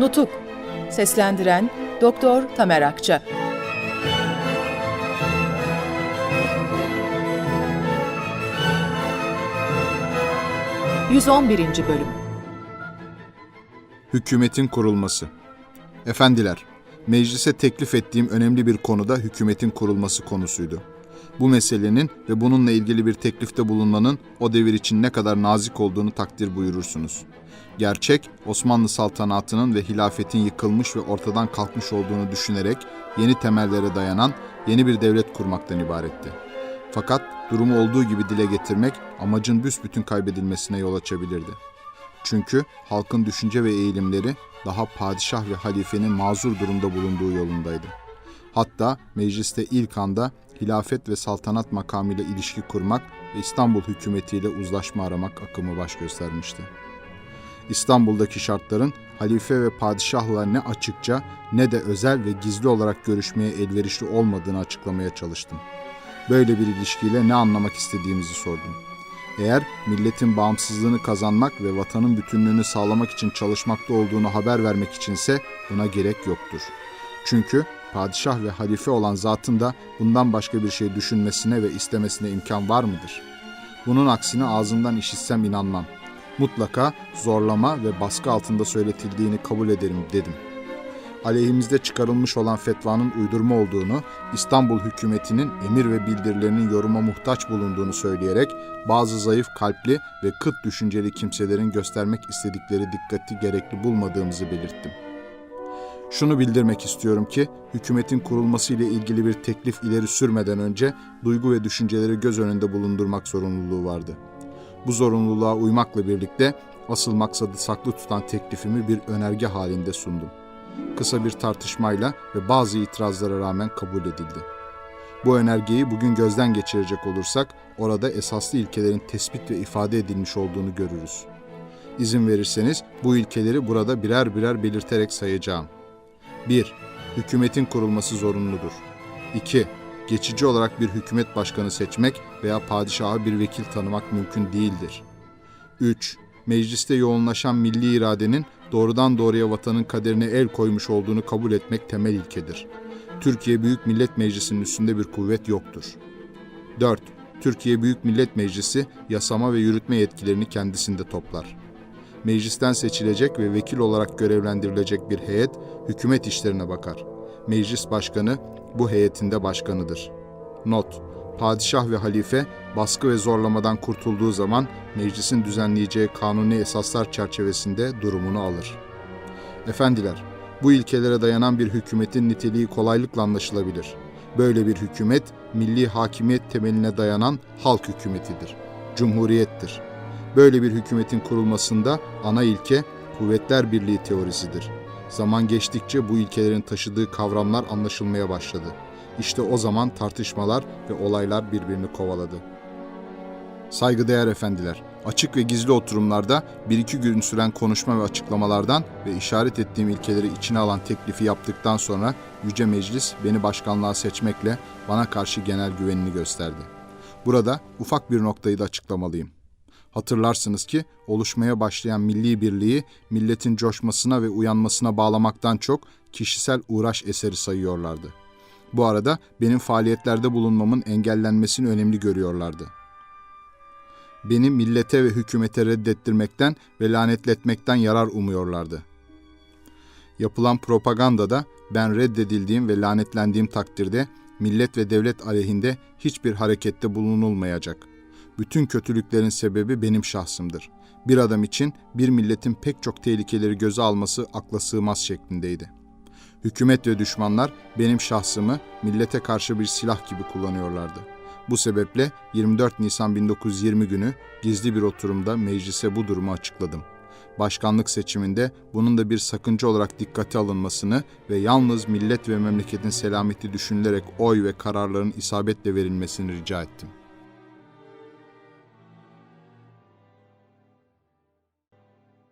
Nutuk Seslendiren Doktor Tamer Akça 111. Bölüm Hükümetin kurulması. Efendiler, meclise teklif ettiğim önemli bir konuda hükümetin kurulması konusuydu. Bu meselenin ve bununla ilgili bir teklifte bulunmanın o devir için ne kadar nazik olduğunu takdir buyurursunuz. Gerçek, Osmanlı saltanatının ve hilafetin yıkılmış ve ortadan kalkmış olduğunu düşünerek yeni temellere dayanan yeni bir devlet kurmaktan ibaretti. Fakat durumu olduğu gibi dile getirmek amacın büsbütün kaybedilmesine yol açabilirdi. Çünkü halkın düşünce ve eğilimleri daha padişah ve halifenin mazur durumda bulunduğu yolundaydı. Hatta mecliste ilk anda hilafet ve saltanat makamıyla ilişki kurmak ve İstanbul hükümetiyle uzlaşma aramak akımı baş göstermişti. İstanbul'daki şartların halife ve padişahla ne açıkça ne de özel ve gizli olarak görüşmeye elverişli olmadığını açıklamaya çalıştım. Böyle bir ilişkiyle ne anlamak istediğimizi sordum. Eğer milletin bağımsızlığını kazanmak ve vatanın bütünlüğünü sağlamak için çalışmakta olduğunu haber vermek içinse buna gerek yoktur. Çünkü padişah ve halife olan zatın da bundan başka bir şey düşünmesine ve istemesine imkan var mıdır? Bunun aksine ağzından işitsem inanmam. Mutlaka zorlama ve baskı altında söyletildiğini kabul ederim dedim. Aleyhimizde çıkarılmış olan fetvanın uydurma olduğunu, İstanbul hükümetinin emir ve bildirilerinin yoruma muhtaç bulunduğunu söyleyerek bazı zayıf kalpli ve kıt düşünceli kimselerin göstermek istedikleri dikkati gerekli bulmadığımızı belirttim. Şunu bildirmek istiyorum ki, hükümetin kurulması ile ilgili bir teklif ileri sürmeden önce duygu ve düşünceleri göz önünde bulundurmak zorunluluğu vardı. Bu zorunluluğa uymakla birlikte asıl maksadı saklı tutan teklifimi bir önerge halinde sundum. Kısa bir tartışmayla ve bazı itirazlara rağmen kabul edildi. Bu önergeyi bugün gözden geçirecek olursak orada esaslı ilkelerin tespit ve ifade edilmiş olduğunu görürüz. İzin verirseniz bu ilkeleri burada birer birer belirterek sayacağım. 1. Hükümetin kurulması zorunludur. 2. Geçici olarak bir hükümet başkanı seçmek veya padişaha bir vekil tanımak mümkün değildir. 3. Mecliste yoğunlaşan milli iradenin doğrudan doğruya vatanın kaderine el koymuş olduğunu kabul etmek temel ilkedir. Türkiye Büyük Millet Meclisi'nin üstünde bir kuvvet yoktur. 4. Türkiye Büyük Millet Meclisi yasama ve yürütme yetkilerini kendisinde toplar. Meclisten seçilecek ve vekil olarak görevlendirilecek bir heyet hükümet işlerine bakar. Meclis başkanı bu heyetinde başkanıdır. Not: Padişah ve halife baskı ve zorlamadan kurtulduğu zaman meclisin düzenleyeceği kanuni esaslar çerçevesinde durumunu alır. Efendiler, bu ilkelere dayanan bir hükümetin niteliği kolaylıkla anlaşılabilir. Böyle bir hükümet, milli hakimiyet temeline dayanan halk hükümetidir. Cumhuriyettir. Böyle bir hükümetin kurulmasında ana ilke kuvvetler birliği teorisidir. Zaman geçtikçe bu ilkelerin taşıdığı kavramlar anlaşılmaya başladı. İşte o zaman tartışmalar ve olaylar birbirini kovaladı. Saygıdeğer efendiler, açık ve gizli oturumlarda bir iki gün süren konuşma ve açıklamalardan ve işaret ettiğim ilkeleri içine alan teklifi yaptıktan sonra Yüce Meclis beni başkanlığa seçmekle bana karşı genel güvenini gösterdi. Burada ufak bir noktayı da açıklamalıyım. Hatırlarsınız ki oluşmaya başlayan milli birliği milletin coşmasına ve uyanmasına bağlamaktan çok kişisel uğraş eseri sayıyorlardı. Bu arada benim faaliyetlerde bulunmamın engellenmesini önemli görüyorlardı. Beni millete ve hükümete reddettirmekten ve lanetletmekten yarar umuyorlardı. Yapılan propagandada ben reddedildiğim ve lanetlendiğim takdirde millet ve devlet aleyhinde hiçbir harekette bulunulmayacak. Bütün kötülüklerin sebebi benim şahsımdır. Bir adam için bir milletin pek çok tehlikeleri göze alması akla sığmaz şeklindeydi. Hükümet ve düşmanlar benim şahsımı millete karşı bir silah gibi kullanıyorlardı. Bu sebeple 24 Nisan 1920 günü gizli bir oturumda meclise bu durumu açıkladım. Başkanlık seçiminde bunun da bir sakınca olarak dikkate alınmasını ve yalnız millet ve memleketin selameti düşünülerek oy ve kararların isabetle verilmesini rica ettim.